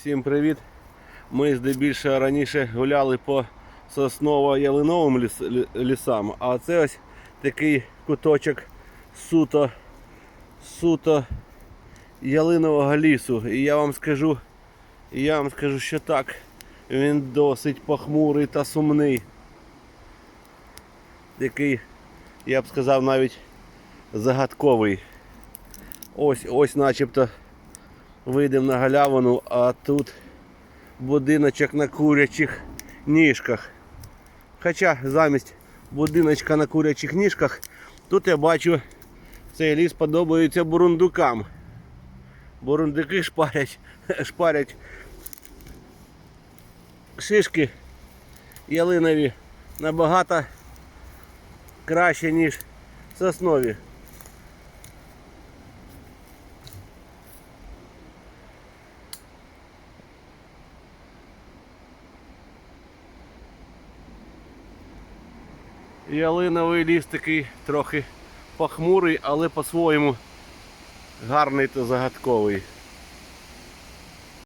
Всім привіт! Ми здебільшого раніше гуляли по сосново-ялиновим ліс, лісам, а це ось такий куточок суто, суто ялинового лісу. І я вам скажу, я вам скажу, що так, він досить похмурий та сумний. Такий, я б сказав, навіть загадковий. Ось, ось начебто вийдемо на галявину, а тут будиночок на курячих ніжках. Хоча замість будиночка на курячих ніжках, тут я бачу, цей ліс подобається бурундукам. Бурундуки шпарять, шпарять шишки ялинові набагато краще, ніж соснові. Ялиновий ліс такий трохи похмурий, але по-своєму гарний та загадковий.